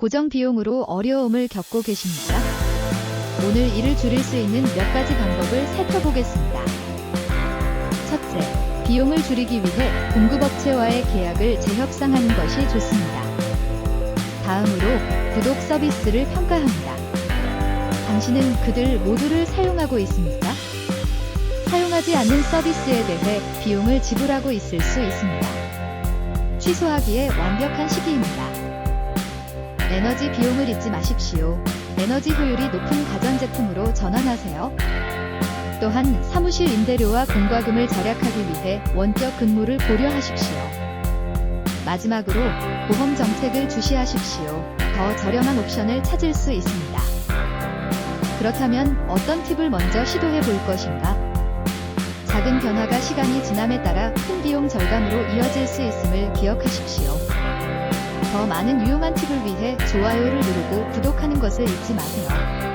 고정 비용으로 어려움을 겪고 계십니까? 오늘 이를 줄일 수 있는 몇 가지 방법을 살펴보겠습니다. 첫째, 비용을 줄이기 위해 공급업체와의 계약을 재협상하는 것이 좋습니다. 다음으로 구독 서비스를 평가합니다. 당신은 그들 모두를 사용하고 있습니까? 사용하지 않는 서비스에 대해 비용을 지불하고 있을 수 있습니다. 취소하기에 완벽한 시기입니다. 에너지 비용을 잊지 마십시오. 에너지 효율이 높은 가전제품으로 전환하세요. 또한 사무실 임대료와 공과금을 절약하기 위해 원격 근무를 고려하십시오. 마지막으로 보험 정책을 주시하십시오. 더 저렴한 옵션을 찾을 수 있습니다. 그렇다면 어떤 팁을 먼저 시도해 볼 것인가? 작은 변화가 시간이 지남에 따라 큰 비용 절감으로 이어질 수 있음을 기억하십시오. 더 많은 유용한 팁을 위해 좋아요를 누르고 구독하는 것을 잊지 마세요.